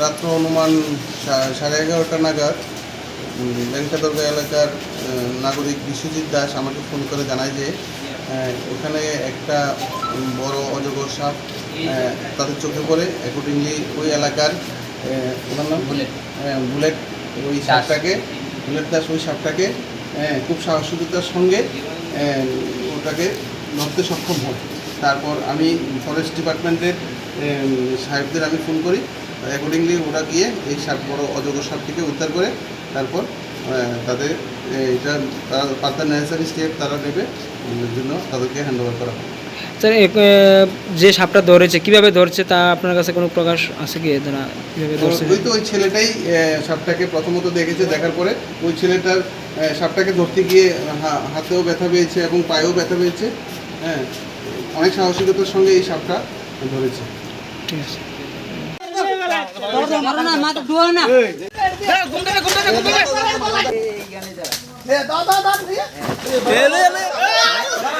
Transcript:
রাত্র অনুমান সাড়ে এগারোটা নাগাদ ব্যাংকাদর্গা এলাকার নাগরিক বিশ্বজিৎ দাস আমাকে ফোন করে জানায় যে ওখানে একটা বড় অজগর সাপ তাদের চোখে পড়ে। অ্যাকর্ডিংলি ওই এলাকার আহ, ওনার নাম? বুলেট। বুলেট ওই সাপটাকে বুলেট দাস ওই সাপটাকে খুব সাহসিকতার সঙ্গে ওটাকে ধরতে সক্ষম হয়। তারপর আমি ফরেস্ট ডিপার্টমেন্টের সাহেবদের আমি ফোন করি। অ্যাকর্ডিংলি ওরা গিয়ে এই সাপ বড় অজগর সাপটিকে উদ্ধার করে তারপর তাদের এটা তারা পার্থার নেসেসারি স্টেপ তারা নেবে এর জন্য তাদেরকে হ্যান্ড ওভার করা হবে স্যার যে সাপটা ধরেছে কীভাবে ধরছে তা আপনার কাছে কোনো প্রকাশ আছে কি না কীভাবে ধরছে ওই তো ওই ছেলেটাই সাপটাকে প্রথমত দেখেছে দেখার পরে ওই ছেলেটার সাপটাকে ধরতে গিয়ে হা- হাতেও ব্যথা পেয়েছে এবং পায়েও ব্যথা পেয়েছে হ্যাঁ অনেক সাহসিকতার সঙ্গে এই সাপটা ধরেছে ঠিক আছে দাদা দাদা